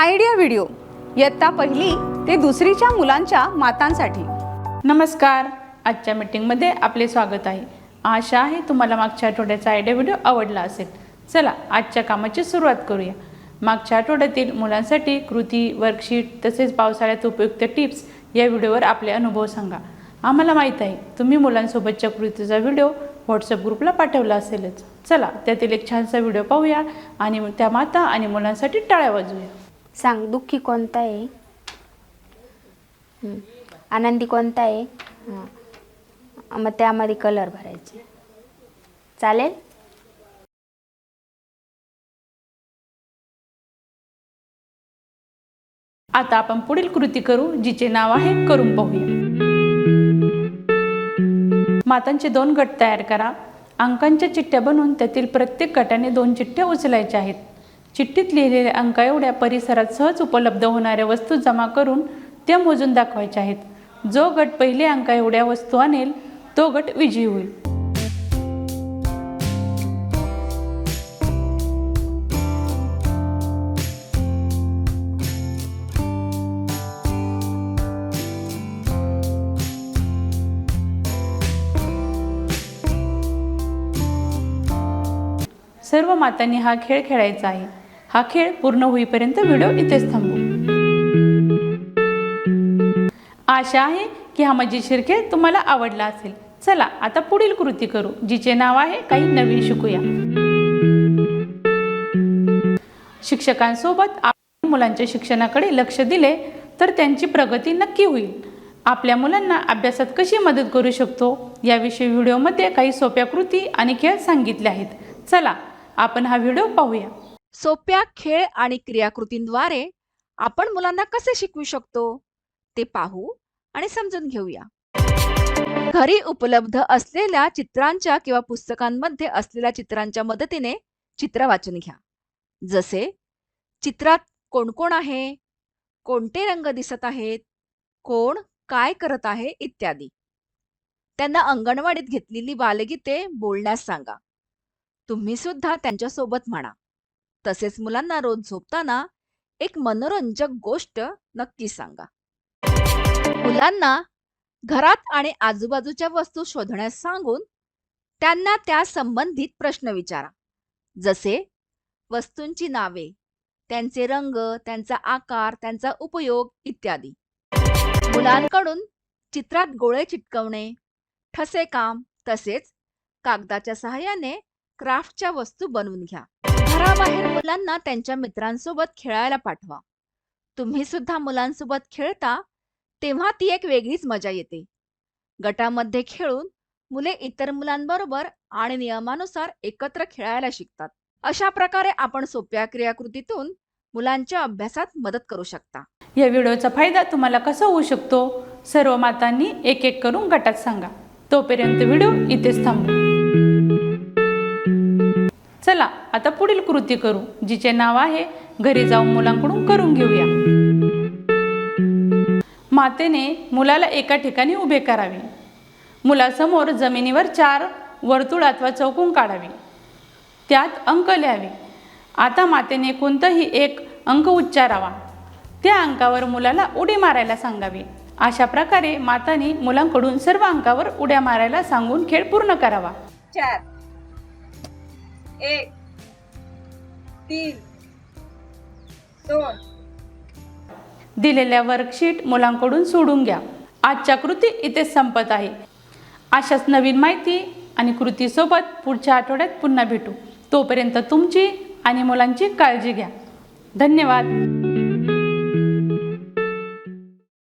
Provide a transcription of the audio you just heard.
Idea video. इयत्ता पहिली ते दुसरीच्या मुलांच्या मातांसाठी. नमस्कार. आजच्या मीटिंगमध्ये आपले स्वागत आहे. आशा आहे तुम्हाला मागच्या आठवड्याचा आयडिया व्हिडिओ आवडला असेल. चला आजच्या कामाची सुरुवात करूया. मागच्या आठवड्यातील मुलांसाठी कृती वर्कशीट तसेच पावसाळ्यात उपयुक्त टिप्स या व्हिडिओवर आपले अनुभव सांगा. आम्हाला माहीत आहे तुम्ही मुलांसोबतच्या कृतीचा व्हिडिओ व्हॉट्सअप ग्रुपला पाठवला असेलच. चला त्यातील एक छानसा व्हिडिओ पाहूया आणि त्या माता आणि मुलांसाठी टाळ्या वाजूया सांग दुःखी कोणता आहे? आनंदी कोणता आहे? हां. मग त्यामध्ये कलर भरायचे. चालेल? आता आपण पुढील कृती करू जिचे नाव आहे करून पाहूया. मातांचे दोन गट तयार करा. अंकांच्या चिठ्ठ्या बनवून त्यातील प्रत्येक गटाने दोन चिठ्ठ्या उचलायच्या आहेत. चिठ्ठीत लिहिलेल्या अंका एवढ्या परिसरात सहज उपलब्ध होणाऱ्या वस्तू जमा करून त्या मोजून दाखवायच्या आहेत. जो गट पहिले अंका एवढ्या वस्तू आणेल तो गट विजयी होईल. सर्व मातांनी हा खेळ खेळायचा आहे. हा खेळ पूर्ण होईपर्यंत व्हिडिओ इथेच थांबू आशा आहे की हा मजेशीर खेळ तुम्हाला आवडला असेल. चला आता पुढील कृती करू जिचे नाव आहे काही नवीन शिकूया. शिक्षकांसोबत आपण मुलांच्या शिक्षणाकडे लक्ष दिले तर त्यांची प्रगती नक्की होईल. आपल्या मुलांना अभ्यासात कशी मदत करू शकतो? याविषयी व्हिडिओमध्ये काही सोप्या कृती आणि खेळ सांगितले आहेत. चला आपण हा व्हिडिओ पाहूया. सोप्या खेळ आणि क्रियाकृतींद्वारे आपण मुलांना कसे शिकवू शकतो ते पाहू आणि समजून घेऊया. घरी उपलब्ध असलेल्या चित्रांच्या किंवा पुस्तकांमध्ये असलेल्या चित्रांच्या मदतीने चित्र वाचून घ्या. जसे चित्रात कोण कोण आहे कोणते रंग दिसत आहेत कोण काय करत आहे इत्यादी. त्यांना अंगणवाडीत घेतलेली बालगीते बोलण्यास सांगा. तुम्ही सुद्धा त्यांच्यासोबत म्हणा. तसेच मुलांना रोज झोपताना एक मनोरंजक गोष्ट नक्की सांगा. मुलांना घरात आणि आजूबाजूच्या वस्तू शोधण्यास सांगून त्यांना त्या संबंधित प्रश्न विचारा. जसे वस्तूंची नावे त्यांचे रंग त्यांचा आकार त्यांचा उपयोग इत्यादी. मुलांकडून चित्रात गोळे चिटकवणे ठसे काम तसेच कागदाच्या सहाय्याने क्राफ्टच्या वस्तू बनवून घ्या. घराबाहेर मुलांना त्यांच्या मित्रांसोबत खेळायला पाठवा. तुम्ही सुद्धा मुलांसोबत खेळता तेव्हा ती एक वेगळीच मजा येते. गटामध्ये खेळून मुले इतर मुलांबरोबर आणि नियमानुसार एकत्र खेळायला शिकतात. अशा प्रकारे आपण सोप्या क्रियाकृतीतून मुलांच्या अभ्यासात मदत करू शकता. या व्हिडिओचा फायदा तुम्हाला कसा होऊ शकतो? सर्व मातांनी एक एक करून गटात सांगा. तोपर्यंत व्हिडिओ इथेच थांबू चला आता पुढील कृती करू जिचे नाव आहे घरी जाऊन मुलांकडून करून घेऊया. मातेने मुलाला एका ठिकाणी उभे करावे. मुलासमोर जमिनीवर चार वर्तुळ अथवा चौकून काढावे. त्यात अंक लिहावे. आता मातेने कोणतंही एक अंक उच्चारावा. त्या अंकावर मुलाला उडी मारायला सांगावी. अशा प्रकारे माताने मुलांकडून सर्व अंकावर उड्या मारायला सांगून खेळ पूर्ण करावा. चार. एक तीन दोन. दिलेल्या वर्कशीट मुलांकडून सोडून घ्या. आजच्या कृती इथेच संपत आहे. अशाच नवीन माहिती आणि कृतीसोबत पुढच्या आठवड्यात पुन्हा भेटू. तोपर्यंत तुमची आणि मुलांची काळजी घ्या. धन्यवाद.